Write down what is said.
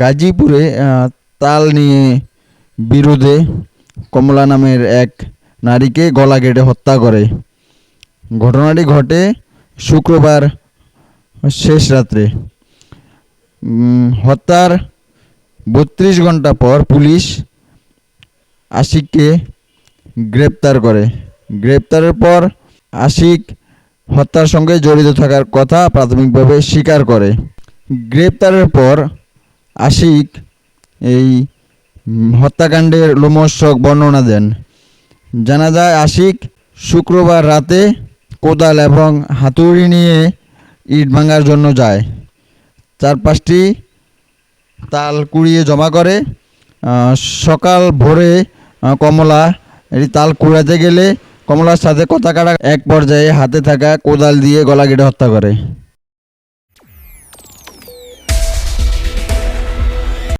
গাজীপুরে তাল নিয়ে বিরোধে কমলা নামের এক নারীকে গলা কেটে হত্যা করে। ঘটনাটি ঘটে শুক্রবার শেষ রাত্রে। হত্যার বত্রিশ ঘণ্টা পর পুলিশ আশিককে গ্রেপ্তার করে। গ্রেপ্তারের পর আশিক হত্যার সঙ্গে জড়িত থাকার কথা প্রাথমিকভাবে স্বীকার করে। গ্রেপ্তারের পর আশিক এই হত্যাকাণ্ডের লোমর্ষক বর্ণনা দেন। জানা যায়, আশিক শুক্রবার রাতে কোদাল এবং হাতুড়ি নিয়ে ইট ভাঙার জন্য যায়। চার পাঁচটি তাল কুড়িয়ে জমা করে। সকাল ভোরে কমলা এই তাল কুড়াতে গেলে কমলার সাথে কথা কাটা এক পর্যায়ে হাতে থাকা কোদাল দিয়ে গলা কেটে হত্যা করে।